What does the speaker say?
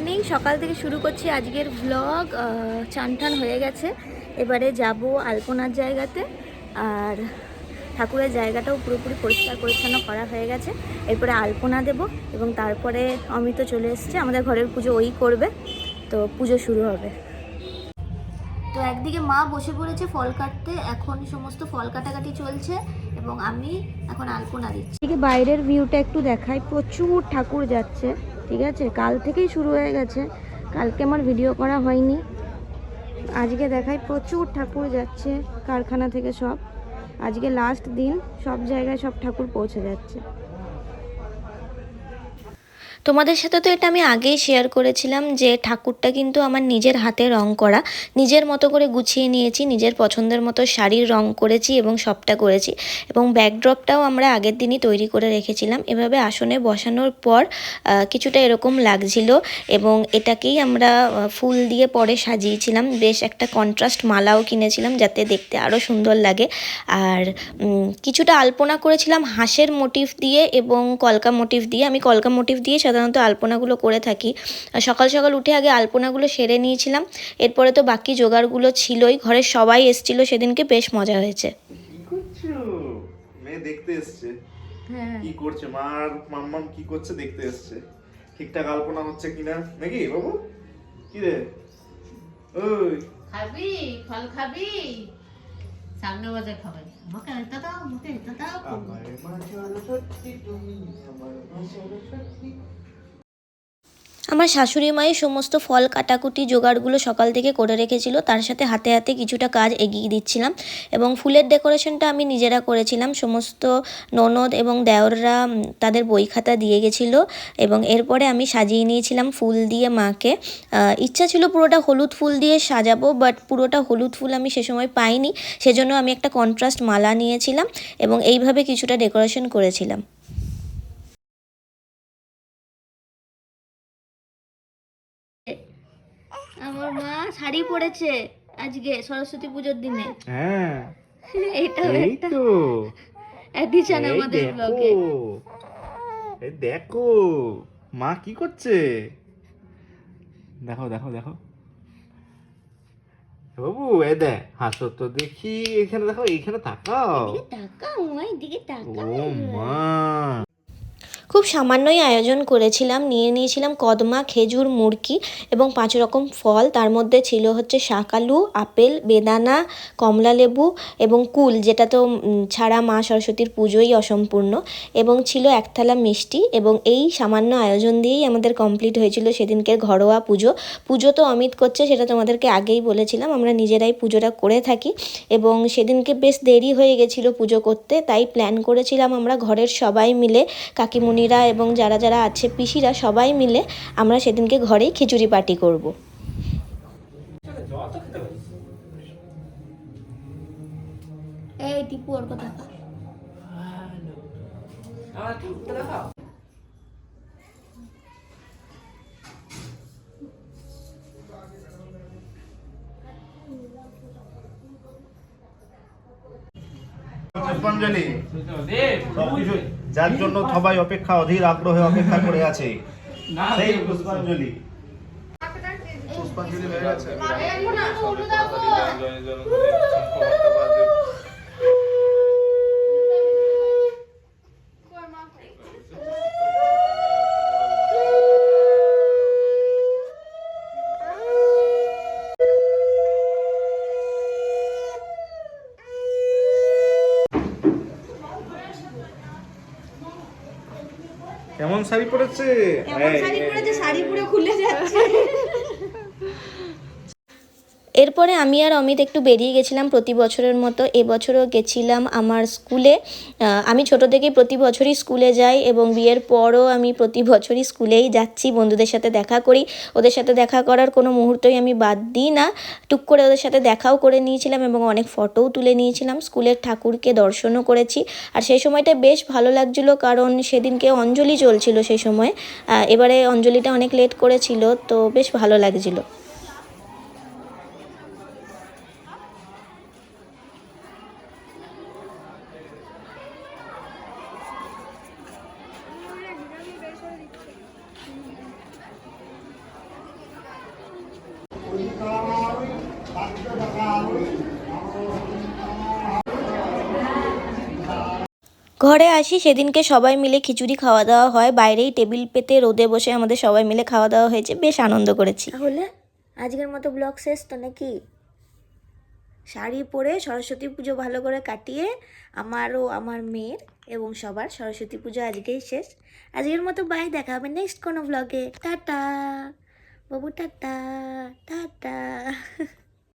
Morning, সকাল থেকে শুরু করছি আজকের ভ্লগ চান টান হয়ে গেছে। এবারে যাব আলপনার জায়গাতে, আর ঠাকুরের জায়গাটাও পুরোপুরি পরিষ্কার পরিচ্ছন্ন করা হয়ে গেছে। এরপরে আলপনা দেব, এবং তারপরে অমিত চলে এসছে, আমাদের ঘরের পুজো ওই করবে, তো পুজো শুরু হবে। তো একদিকে মা বসে পড়েছে ফল কাটতে, এখন সমস্ত ফল কাটাকাটি চলছে, এবং আমি এখন আলপনা দিচ্ছি। বাইরের ভিউটা একটু দেখাই, প্রচুর ঠাকুর যাচ্ছে। ঠিক আছে? কাল থেকেই শুরু হয়ে গেছে। কালকে আমার ভিডিও করা হয়নি। আজকে দেখাই প্রচুর ঠাকুর যাচ্ছে, কারখানা থেকে সব। আজকে লাস্ট দিন সব জায়গায় সব ঠাকুর পৌঁছে যাচ্ছে। তোমাদের সাথে তো এটা আমি আগেই শেয়ার করেছিলাম যে ঠাকুরটা কিন্তু আমার নিজের হাতে রং করা। নিজের মতো করে গুছিয়ে নিয়েছি, নিজের পছন্দের মতো শাড়ির রং করেছি এবং সবটা করেছি। এবং ব্যাকড্রপটাও আমরা আগের দিনই তৈরি করে রেখেছিলাম। এভাবে আসনে বসানোর পর কিছুটা এরকম লাগছিল এবং এটাকেই আমরা ফুল দিয়ে পরে সাজিয়েছিলাম। বেশ একটা কন্ট্রাস্ট মালাও কিনেছিলাম যাতে দেখতে আরও সুন্দর লাগে। আর কিছুটা আলপনা করেছিলাম হাঁসের মোটিভ দিয়ে এবং কলকা মোটিভ দিয়ে। আমি কলকা মোটিভ দিয়ে সাধারণত আলপনাগুলো করে থাকি। আর সকাল সকাল উঠে আগে আলপনাগুলো সেরে নিয়েছিলাম। এরপরে তো বাকি জোগাড়গুলো ছিলই। ঘরের সবাই এসছিল সেদিনকে বেশ মজা হয়েছে। মেয়ে দেখতে এসছে। হ্যাঁ। কি করছে? মা আর মাম্মাম কি করছে দেখতে এসছে। ঠিকঠাক আলপনা হচ্ছে কিনা? নাকি বাবু? কি রে? ওই। খাবি? ফল খাবি? সামনে বাজার খাবে আমাকে এটা দাও আমাকে এটা দাও আমার মা সত্যি তুমি আমার মা সরস্বতী আমার শাশুড়ি মায়ের সমস্ত ফল, কাটাকুটি, জোগাড়গুলো সকাল থেকে করে রেখেছিল। তার সাথে হাতে হাতে কিছুটা কাজ এগিয়ে দিচ্ছিলাম এবং ফুলের ডেকোরেশনটা আমি নিজেরা করেছিলাম। সমস্ত ননদ এবং দেওররা তাদের বই খাতা দিয়ে গেছিল এবং এরপরে আমি সাজিয়ে নিয়েছিলাম ফুল দিয়ে মাকে। ইচ্ছা ছিল পুরোটা হলুদ ফুল দিয়ে সাজাবো বাট পুরোটা হলুদ ফুল আমি সে সময় পাইনি। সেজন্য আমি একটা কন্ট্রাস্ট মালা নিয়েছিলাম এবং এইভাবে কিছুটা ডেকোরেশন করেছিলাম। আমার মা শাড়ি পরেছে আজকে সরস্বতী পুজোর দিনে। হ্যাঁ। একটা তো। আমাদের দেখো। ব্লগে এই দেখো। মা কি করছে? দেখো দেখো দেখো। বাবু এ দে হাসো তো দেখি। এখানে দেখো এইখানে তাকাও। টাকা মা এদিকে টাকা ও মা। খুব সামান্যই আয়োজন করেছিলাম। নিয়ে নিয়েছিলাম কদমা, খেজুর মুড়কি এবং পাঁচ রকম ফল। তার মধ্যে ছিল হচ্ছে শাকালু, আপেল, বেদানা, কমলা লেবু এবং কুল, যেটা তো ছাড়া মা সরস্বতীর পুজোই অসম্পূর্ণ এবং ছিল এক থালা মিষ্টি এবং এই সামান্য আয়োজন দিয়েই আমাদের কমপ্লিট হয়েছিল সেদিনকের ঘরোয়া পুজো। পুজো তো অমিত করছে, সেটা তোমাদেরকে আগেই বলেছিলাম। আমরা নিজেরাই পুজোটা করে থাকি এবং সেদিনকে বেশ দেরি হয়ে গেছিল পুজো করতে, তাই প্ল্যান করেছিলাম আমরা ঘরের সবাই মিলে কাকিমুনিরা এবং যারা যারা আছে পিসিরা সবাই মিলে আমরা সেদিনকে ঘরেই খিচুড়ি পার্টি করব। এই টিপু ওর কথা পুষ্পাঞ্জলি সবকিছু যার জন্য সবাই অপেক্ষা অধীর আগ্রহে অপেক্ষা করে আছে। সেই পুষ্পাঞ্জলি। পুষ্পাঞ্জলি হয়ে গেছে। কেমন শাড়ি পরেছে? শাড়ি পুরো খুলে যাচ্ছে। এরপরে আমি আর অমিত একটু বেরিয়ে গেছিলাম প্রতি বছরের মতো। এবছরও গেছিলাম আমার স্কুলে। আমি ছোট থেকেই প্রতি বছরই স্কুলে যাই এবং বিয়ের পরও আমি প্রতি বছরই স্কুলেই যাচ্ছি, বন্ধুদের সাথে দেখা করি। ওদের সাথে দেখা করার কোনো মুহূর্তই আমি বাদ দিই না। টুক করে ওদের সাথে দেখাও করে নিয়েছিলাম এবং অনেক ফটোও তুলে নিয়েছিলাম। স্কুলের ঠাকুরকে দর্শনও করেছি। আর সেই সময়টা বেশ ভালো লাগছিল কারণ সেদিনকে অঞ্জলি চলছিল সেই সময়। এবারে অঞ্জলিটা অনেক লেট করেছিল, তো বেশ ভালো লাগছিল। ঘরে আসি, সেদিনকে সবাই মিলে খিচুড়ি খাওয়া দাওয়া হয়। বাইরেই টেবিল পেতে রোদে বসে আমাদের সবাই মিলে খাওয়া দাওয়া হয়েছে। বেশ আনন্দ করেছি। তাহলে আজকের মতো ব্লগ শেষ তো নাকি? শাড়ি পরে সরস্বতী পুজো ভালো করে কাটিয়ে আমারও আমার মেয়ের এবং সবার সরস্বতী পুজো আজকেই শেষ। আজকের মতো বাই দেখা হবে নেক্সট কোনো ব্লগে টাটা! বাবু টাটা টাটা